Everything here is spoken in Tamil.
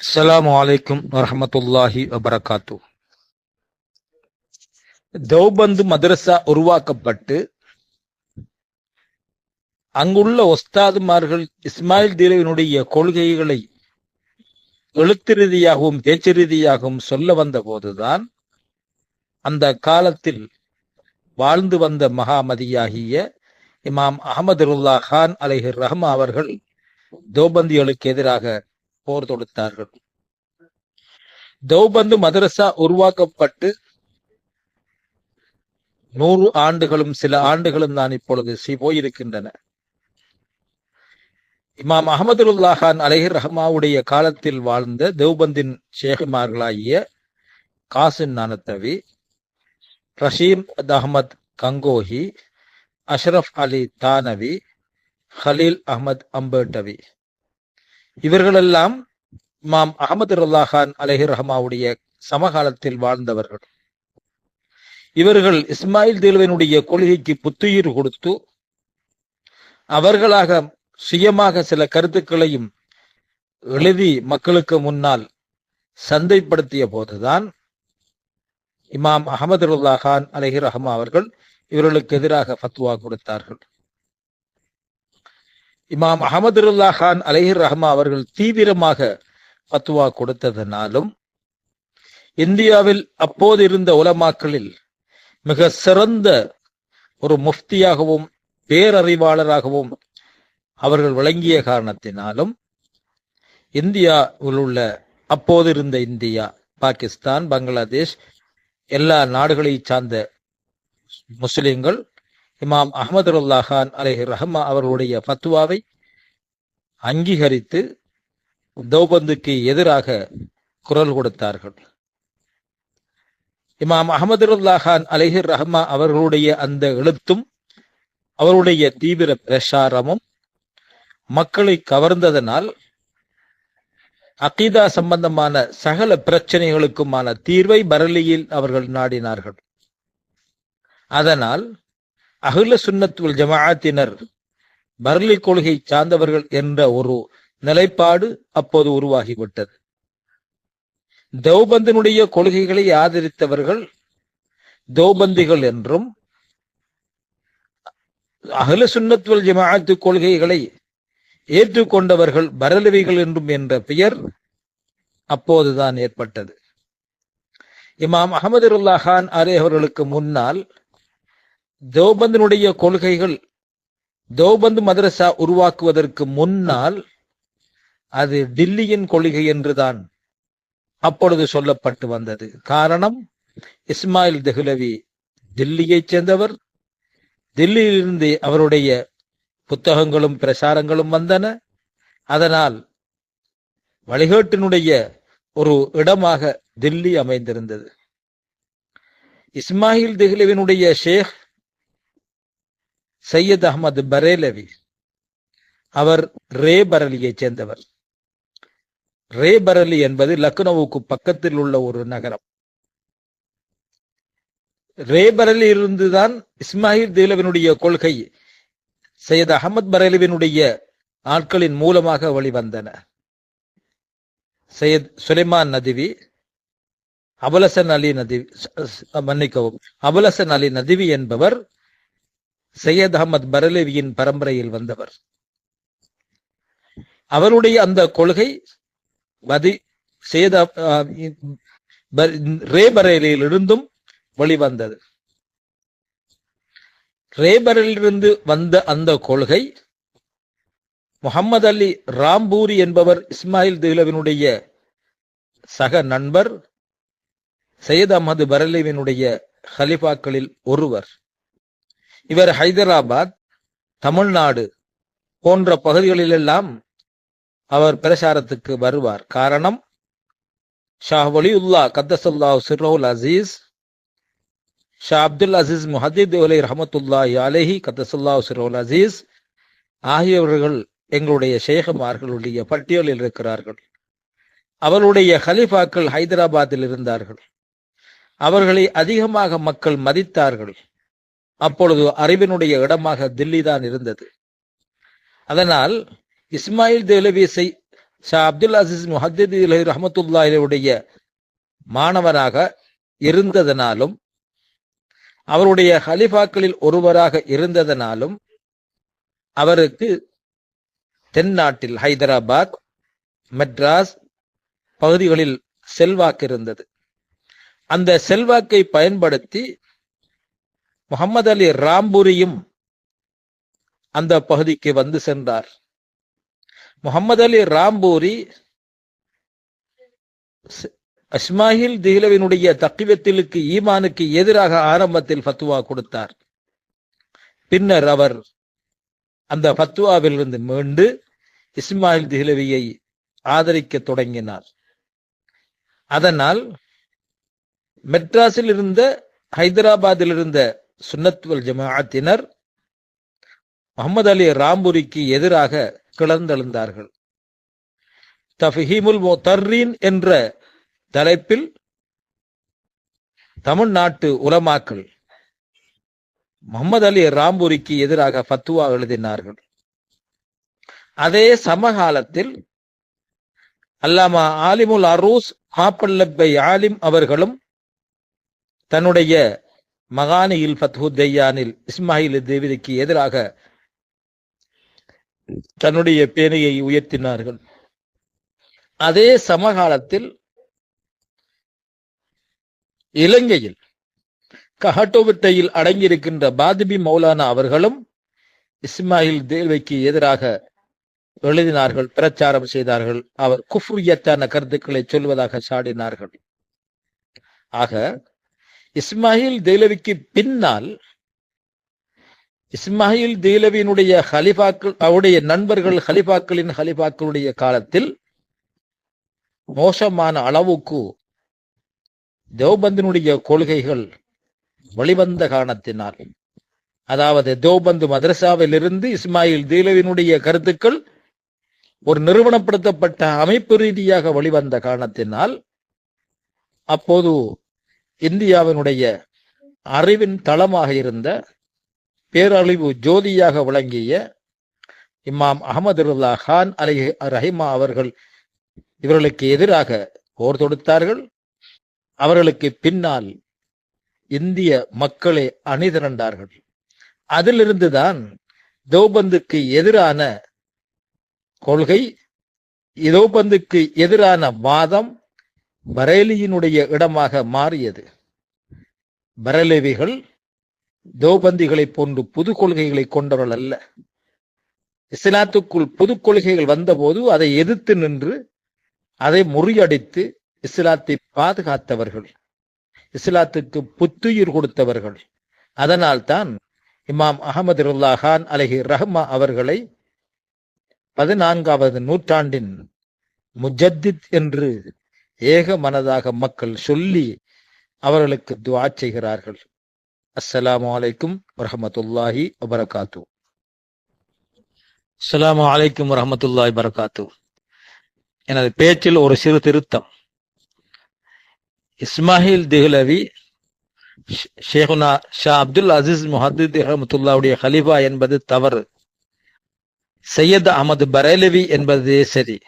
அஸ்லாம் அலைக்கும் வரமத்துல்லாஹி வபரகாத்து தௌபந்து மதரசா உருவாக்கப்பட்டு அங்குள்ள ஒஸ்தாதுமார்கள் இஸ்மாயில் தீரவினுடைய கொள்கைகளை எழுத்து ரீதியாகவும் பேச்சு ரீதியாகவும் சொல்ல வந்த போதுதான் அந்த காலத்தில் வாழ்ந்து வந்த மகாமதியாகிய இமாம் அகமதுல்லா கான் அலைஹிர் ரஹ்மா அவர்கள் தௌபந்திகளுக்கு எதிராக போர் தொடுத்தார்கள். தௌபந்து மதரசா உருவாக்கப்பட்டு நூறு ஆண்டுகளும் சில ஆண்டுகளும் தான் இப்பொழுது சி போயிருக்கின்றன. இமாம் அகமதுல்லாஹான் கான் ரஹ்மாவுடைய காலத்தில் வாழ்ந்த தேவ்பந்தின் ஷேகுமார்களாகிய காசின் நானத்தவி ரஷீம் அஹமத் கங்கோஹி அஷ்ரஃப் அலி தானவி ஹலீல் அஹமத் அம்பேட்டவி. இவர்களெல்லாம் மாம் அகமது ரல்லாஹான் அலஹி ரஹமாவுடைய சமகாலத்தில் வாழ்ந்தவர்கள். இவர்கள் இஸ்மாயில் தேல்வனுடைய கொள்கைக்கு புத்துயிர் கொடுத்து அவர்களாக சுயமாக சில கருத்துக்களையும் எழுதி மக்களுக்கு முன்னால் சந்தைப்படுத்திய போதுதான் இமாம் அகமது ரல்லாஹான் அலஹி ரஹமா அவர்கள் இவர்களுக்கு எதிராக ஃபத்வா கொடுத்தார்கள். இமாம் அகமதுல்லா கான் அலஹிர் ரஹ்மா அவர்கள் தீவிரமாக பத்துவா கொடுத்ததனாலும் இந்தியாவில் அப்போது இருந்த உலமாக்களில் மிக சிறந்த ஒரு முஃப்தியாகவும் பேரறிவாளராகவும் அவர்கள் விளங்கிய காரணத்தினாலும் இந்தியாவில் உள்ள அப்போது இருந்த இந்தியா பாகிஸ்தான் பங்களாதேஷ் எல்லா நாடுகளை சார்ந்த முஸ்லிம்கள் இமாம் அஹமதுல்லா கான் அலஹி ரஹ்மா அவர்களுடைய ஃபத்வாவை அங்கீகரித்து தௌபந்துக்கு எதிராக குரல் கொடுத்தார்கள். இமாம் அஹமதுல்லா கான் அலஹிர் ரஹ்மா அவர்களுடைய அந்த எழுத்தும் அவருடைய தீவிர பிரசாரமும் மக்களை கவர்ந்ததனால் அகீதா சம்பந்தமான சகல பிரச்சனைகளுக்குமான தீர்வை பரலியில் அவர்கள் நாடினார்கள். அதனால் அகில சுன்னத்துல் ஜமாஅத்தினர் பர்லி கொள்கை சார்ந்தவர்கள் என்ற ஒரு நிலைப்பாடு அப்போது உருவாகிவிட்டது. தௌபந்தினுடைய கொள்கைகளை ஆதரித்தவர்கள் தௌபந்திகள் என்றும் அகில சுன்னத்துவல் ஜமாஅத்து கொள்கைகளை ஏற்றுக்கொண்டவர்கள் பரலவிகள் என்றும் என்ற பெயர் அப்போதுதான் ஏற்பட்டது. இமாம் அகமதுல்லா கான் அரே அவர்களுக்கு முன்னால் தௌபந்தினுடைய கொள்கைகள் தேவ்பந்து மதரசா உருவாக்குவதற்கு முன்னால் அது டில்லியின் கொள்கை என்றுதான் அப்பொழுது சொல்லப்பட்டு வந்தது. காரணம் இஸ்மாயில் தெஹ்லவி தில்லியைச் சேர்ந்தவர். தில்லியிலிருந்து அவருடைய புத்தகங்களும் பிரசாரங்களும் வந்தன. அதனால் வழிகேட்டினுடைய ஒரு இடமாக தில்லி அமைந்திருந்தது. இஸ்மாயில் தெஹ்லவினுடைய ஷேக் சையத் அகமது பரேலவி. அவர் ரே பரலியைச் சேர்ந்தவர். ரே பரலி என்பது லக்னோவுக்கு பக்கத்தில் உள்ள ஒரு நகரம். ரே பரலி இருந்துதான் இஸ்மாயில் தேலவினுடைய கொள்கை சையத் அகமது பரேலவினுடைய ஆட்களின் மூலமாக வழிவந்தன சையத் சுலைமான் நதிவி அபலசன் அலி நதிவி மன்னிக்கவும் அபலசன் அலி நதிவி என்பவர் சையத் அகமது பரலவியின் பரம்பரையில் வந்தவர். அவருடைய அந்த கொள்கை வதி சேத ரேபரேலியில் இருந்தும் வெளிவந்தது. ரேபரலிருந்து வந்த அந்த கொள்கை முகமது அலி ராம்பூரி என்பவர் இஸ்மாயில் திலவினுடைய சக நண்பர் சையத் அகமது பரலிவினுடைய ஹலிஃபாக்களில் ஒருவர். இவர் ஹைதராபாத் தமிழ்நாடு போன்ற பகுதிகளிலெல்லாம் அவர் பிரசாரத்துக்கு வருவார். காரணம் ஷா வலியுல்லா கத்தசுல்லா சிரோல் அசீஸ் ஷா அப்துல் அசீஸ் முஹதீத் உலை ரஹமத்துல்லா அலேஹி கத்தசுல்லா சிரோல் அசீஸ் ஆகியவர்கள் எங்களுடைய ஷேகமார்களுடைய பட்டியலில் இருக்கிறார்கள். அவருடைய ஹலிஃபாக்கள் ஹைதராபாத்தில் இருந்தார்கள். அவர்களை அதிகமாக மக்கள் மதித்தார்கள். அப்பொழுது அறிவினுடைய இடமாக தில்லி தான் இருந்தது. அதனால் இஸ்மாயில் தேலவி ஷா அப்துல் அசிஸ் முஹத்தித் ரஹமத்துல்லாஹுடைய மாணவராக இருந்ததனாலும் அவருடைய ஹலிஃபாக்களில் ஒருவராக இருந்ததனாலும் அவருக்கு தென்னாட்டில் ஹைதராபாத் மெட்ராஸ் பகுதிகளில் செல்வாக்கு இருந்தது. அந்த செல்வாக்கை பயன்படுத்தி முகமது அலி ராம்பூரியும் அந்த பகுதிக்கு வந்து சென்றார். முகமது அலி ராம்பூரி அஸ்மாஹில் தீலவினுடைய தக்கிவத்திலுக்கு ஈமானுக்கு எதிராக ஆரம்பத்தில் ஃபத்துவா கொடுத்தார். பின்னர் அவர் அந்த ஃபத்துவாவிலிருந்து மீண்டு இஸ்மாயில் திஹ்லவியை ஆதரிக்க தொடங்கினார். அதனால் மெட்ராஸில் இருந்த ஹைதராபாத்தில் இருந்த சுன்னத்வல் ஜமாஅத்தினர் முகமது அலி ராம்புரிக்கு எதிராக கிளர்ந்தெழுந்தார்கள். தஃஹீமுல் முத்தர்ரீன் என்ற தலைப்பில் தமிழ்நாட்டு உலமாக்கள் முகமது அலி ராம்புரிக்கு எதிராக ஃபத்துவா எழுதினார்கள். அதே சமகாலத்தில் அல்லாமா ஆலிமுல் அரூஸ் மாப்பல்லப்பை ஆலிம் அவர்களும் தன்னுடைய மகானியில் ஃபத்ஹு தெய்யானில் இஸ்மாயில் தேவிதிக்கு எதிராக தன்னுடைய பேனையை உயர்த்தினார்கள். அதே சமகாலத்தில் இலங்கையில் கஹட்டோவிட்டையில் அடங்கியிருக்கின்ற பாதிபி மௌலானா அவர்களும் இஸ்மாயில் தேவைக்கு எதிராக எழுதினார்கள் பிரச்சாரம் செய்தார்கள். அவர் குஃப்ரியத்தான கருத்துக்களை சொல்வதாக சாடினார்கள். ஆக இஸ்மாயில் தெய்லவிக்கு பின்னால் இஸ்மாயில் தெய்லவியினுடைய ஹலிஃபாக்கள் அவருடைய நண்பர்கள் ஹலிஃபாக்களின் ஹலிஃபாக்களுடைய காலத்தில் மோசமான அளவுக்கு தேவ்பந்தினுடைய கொள்கைகள் வெளிவந்த காரணத்தினால். அதாவது தேவ்பந்து மதரசாவில் இருந்து இஸ்மாயில் தீலவினுடைய கருத்துக்கள் ஒரு நிறுவனப்படுத்தப்பட்ட அமைப்பு ரீதியாக வெளிவந்த காரணத்தினால் அப்போது இந்தியாவினுடைய அறிவின் தளமாக இருந்த பேரழிவு ஜோதியாக விளங்கிய இமாம் அகமதுல்லா கான் அலி ரஹிமா அவர்கள் இவர்களுக்கு எதிராக போர் தொடுத்தார்கள். அவர்களுக்கு பின்னால் இந்திய மக்களை அணிதிரண்டார்கள். அதிலிருந்துதான் தௌபந்துக்கு எதிரான கொள்கை இதோபந்துக்கு எதிரான வாதம் பரேலியினுடைய இடமாக மாறியது. பரலேவிகள் தோபந்திகளைப் போன்று புது கொள்கைகளை கொண்டவர்கள் அல்ல. இஸ்லாத்துக்குள் புது கொள்கைகள் வந்தபோது அதை எதிர்த்து நின்று அதை முறியடித்து இஸ்லாத்தை பாதுகாத்தவர்கள். இஸ்லாத்துக்கு புத்துயிர் கொடுத்தவர்கள். அதனால்தான் இமாம் அகமது ருல்லா கான் அலஹி ரஹ்மா அவர்களை பதினான்காவது நூற்றாண்டின் முஜத்தித் என்று ஏக மனதாக மக்கள் சொல்லி அவர்களுக்கு துவா செய்கிறார்கள். அஸ்ஸலாமு அலைக்கும் வரமத்துல்லாஹி வபரகாத்து. அஸ்லாம் அலைக்கும் வரமத்துல்லாஹி வரகாத்து எனது பேச்சில் ஒரு சிறு திருத்தம். இஸ்மாஹில் திஹ்லவி ஷேகுனா ஷா அப்துல் அசீஸ் முஹத்தித் ரஹமத்துல்லாவுடைய ஹலிஃபா என்பது தவறு. சையத் அகமது பரேலவி என்பதே சரி.